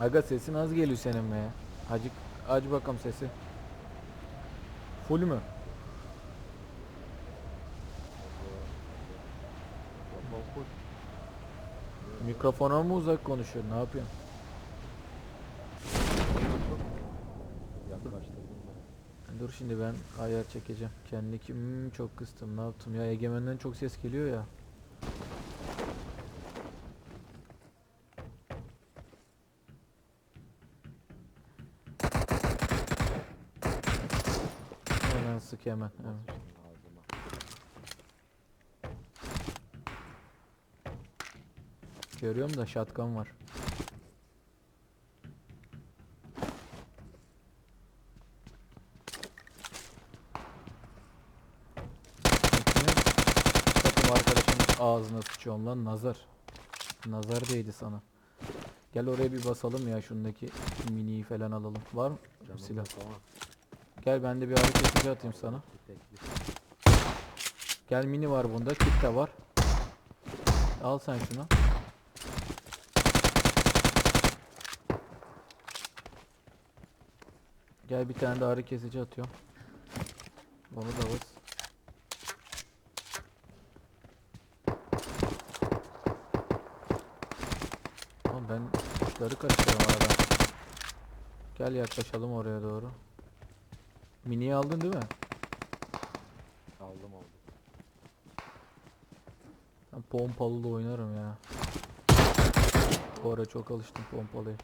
Aga sesin az geliyor senin be. Acık aç bakalım sesi. Full mü? Mikrofona mı uzak konuşuyor? Ne yapıyorsun? Dur şimdi ben ayar çekeceğim. Kendi kim çok kıstım. Ne yaptım ya? Egemen'den çok ses geliyor ya. Hemen hemen. Görüyorum da şatkan var. Takım arkadaşımın ağzına sıçıyorum lan nazar. Nazar değdi sana. Gel oraya bir basalım ya şundaki miniyi falan alalım. Var mı Canım silah? ama Gel ben de bir hareket kesici atayım sana. Gel mini var bunda, kit de var. Al sen şunu. Gel bir tane de ağrı kesici atıyorum. Onu da bas. Oğlum ben kuşları kaçırıyorum arada. Gel yaklaşalım oraya doğru. Mini'yi aldın değil mi? Aldım aldım. Ben pompalı da oynarım ya. Bu ara çok alıştım pompalıya.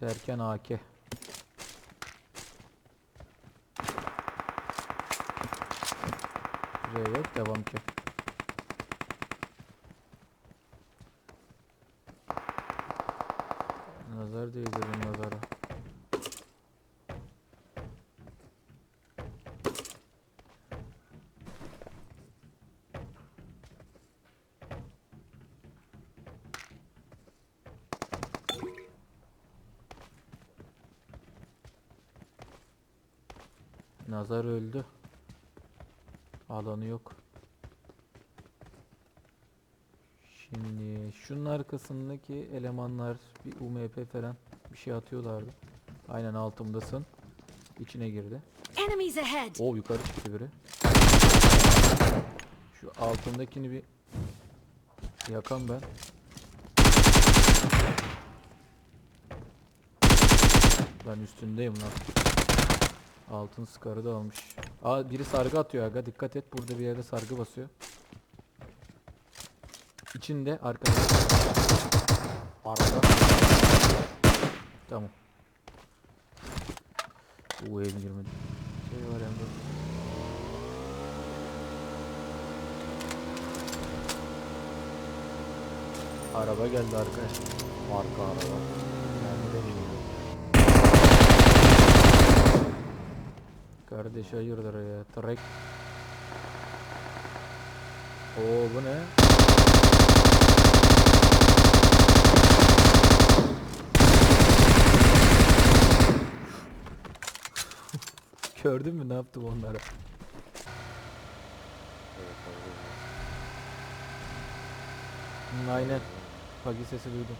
Derken AK. R yok devam ki. Nazar öldü. Alanı yok. Şimdi şunun arkasındaki elemanlar bir UMP falan bir şey atıyorlardı. Aynen altımdasın. İçine girdi. Enemies ahead! O yukarı çıktı biri. Şu altındakini bir yakan ben. Ben üstündeyim lan. Altın skarı da almış. Aa biri sargı atıyor aga dikkat et burada bir yerde sargı basıyor. İçinde arkada. Arada Tamam. Bu ev girmedi. Şey var hem de. Araba geldi arkadaşlar. marka araba. Yani demiştim. Kardeş hayırdır ya. Trek. Oo bu ne? Gördün mü ne yaptım onlara? Aynen. Pagi sesi duydum.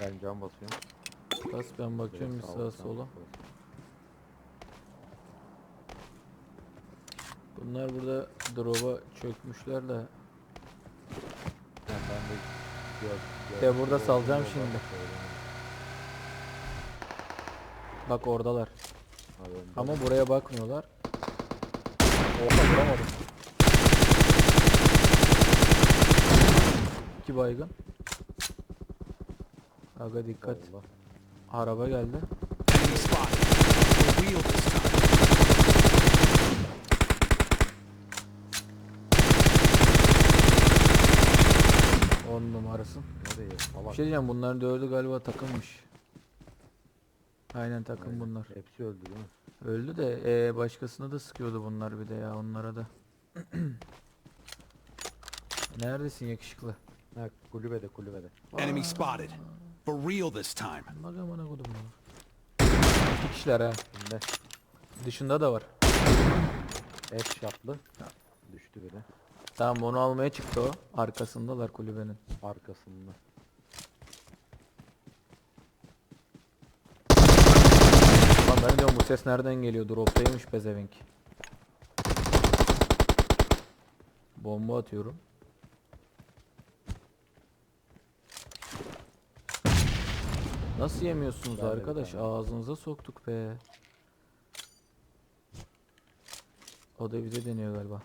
Ben cam basıyorum. Bas ben bakıyorum bir sağa sola. Bunlar burada drop'a çökmüşler de. Ben de gör, gör- burada salacağım şimdi. Bak oradalar. Ha, ben de- Ama buraya bakmıyorlar. Oha vuramadım. İki baygın. Aga dikkat. Allah. Araba geldi. On numarasın. Nereye? Bir şey diyeceğim bunların dördü galiba takılmış. Aynen takım Aynen. bunlar. Hepsi öldü değil mi? Öldü de eee, başkasına da sıkıyordu bunlar bir de ya onlara da. Neredesin yakışıklı? Ha kulübede kulübede. Enemy spotted. For real this time. Bak amına kodum ya. İki kişiler ha. Şimdi Dışında da var. F şaplı. Düştü biri. Tamam onu almaya çıktı o. Arkasındalar kulübenin. Arkasında. Lan ben diyorum bu ses nereden geliyor? Drop'taymış pezevenk. Bomba atıyorum. Nasıl yemiyorsunuz Ben de bir arkadaş? tane. Ağzınıza soktuk be. O da bize deniyor galiba.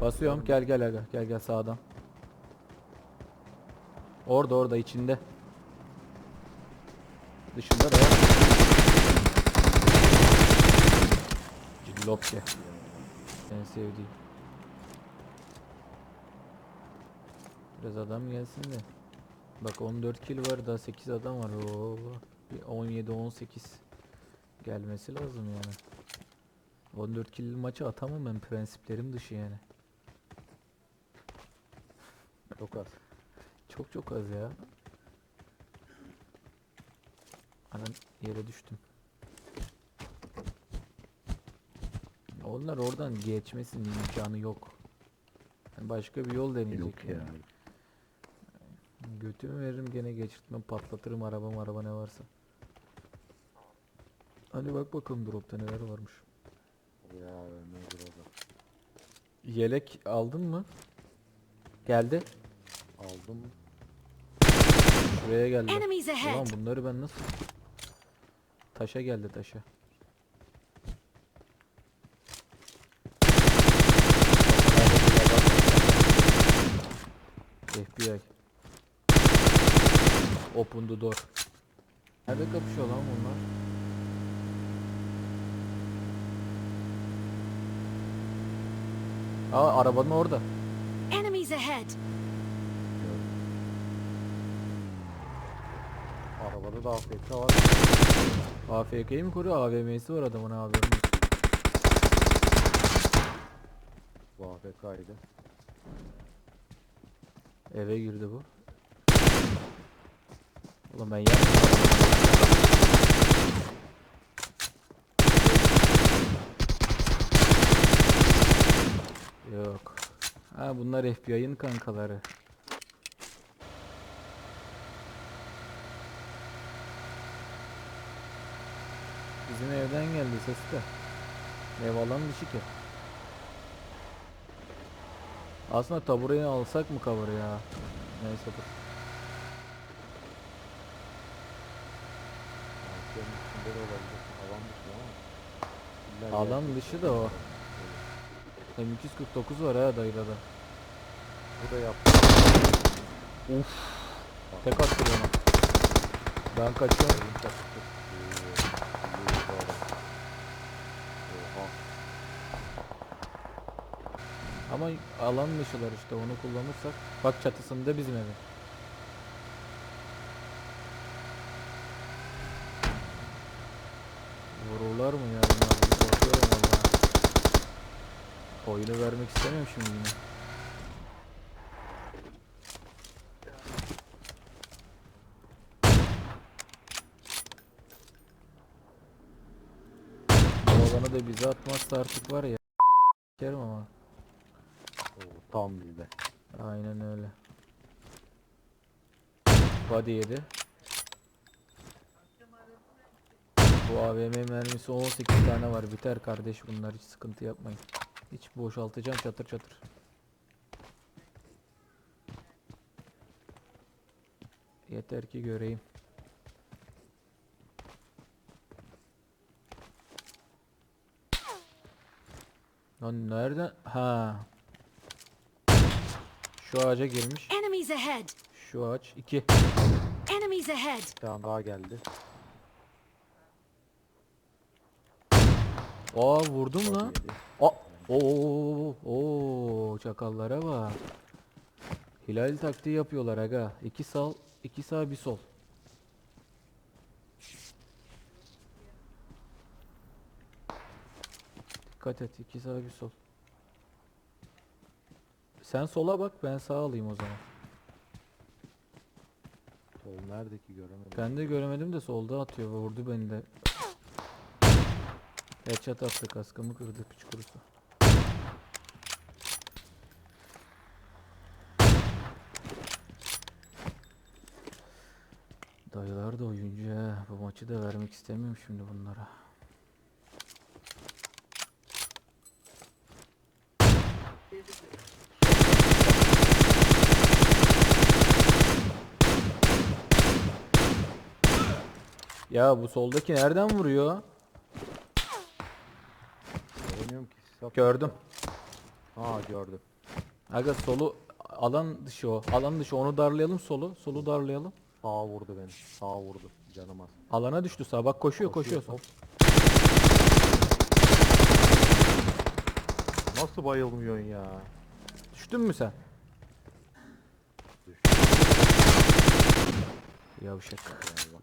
Basıyorum. Gel gel aga. Gel gel sağdan. Orada orada içinde. Dışında da var. Cillop ye. En sevdiğim. Biraz adam gelsin de. Bak 14 kill var daha 8 adam var. Oo. Bir 17 18 gelmesi lazım yani. 14 kill maçı atamam ben prensiplerim dışı yani. Çok az. Çok çok az ya. Anam yere düştüm. Onlar oradan geçmesinin imkanı yok. Yani başka bir yol deneyecek Yok ya. Götümü veririm gene geçirtmem patlatırım araba araba ne varsa. Hadi bak bakalım dropta neler varmış. Ya nedir o da. Yelek aldın mı? Geldi. Aldım. Şuraya geldi. Ulan bunları ben nasıl? Taşa geldi taşa. FBI. Open the door. Nerede kapışıyor lan bunlar? Aa arabanın orada. Enemies ahead! Arabada da AFK var. AFK'yi mi koruyor? AVM'si var adamın abi. Bu AFK'ydı. Eve girdi bu. Ulan ben yer Yok. Ha bunlar FBI'ın kankaları. Bizim evden geldi ses de. Ev alan dışı ki. Aslında tabureyi alsak mı cover ya? Neyse dur. De olabilir. Alan dışı ama. İlla Alan gerçek dışı da o. M249 var ha dayıda da. Bu da yaptı. Uf. Tek attı bana. Ben kaçıyorum. Oha. Ama alan dışılar işte onu kullanırsak. Bak çatısında bizim evi. Vururlar mı ya bunlar? Bir korkuyorum valla. Oyunu vermek istemiyorum şimdi yine. Alanı da bize atmazsa artık var ya. Kerim ama. Oo, tam bizde. Aynen öyle. Body yedi. Bu AVM mermisi 18 tane var. Biter kardeş bunlar hiç sıkıntı yapmayın. Hiç boşaltacağım çatır çatır. Yeter ki göreyim. Lan nereden? Ha. Şu ağaca girmiş. Enemies ahead! Şu ağaç 2. Enemies ahead! Bir tane daha geldi. Aa vurdum lan. Aa. Oo, oo, çakallara bak. Hilal taktiği yapıyorlar aga. İki sağ, iki sağ bir sol. Dikkat et iki sağ bir sol. Sen sola bak ben sağa alayım o zaman. Sol nerede ki göremedim. Ben de göremedim de solda atıyor. Vurdu beni de. Headshot attı kaskımı kırdı piç kurusu. Dayılar da oyuncu ha. Bu maçı da vermek istemiyorum şimdi bunlara. Ya bu soldaki nereden vuruyor? Ki. Gördüm. Aa gördüm. Aga solu alan dışı o. Alan dışı onu darlayalım solu. Solu darlayalım. Sağa vurdu beni. Sağa vurdu. Canım az. Alana düştü sağ. Bak koşuyor koşuyor. Hop. Nasıl bayılmıyorsun ya? Düştün mü sen? Düştüm. Yavşak. Allah.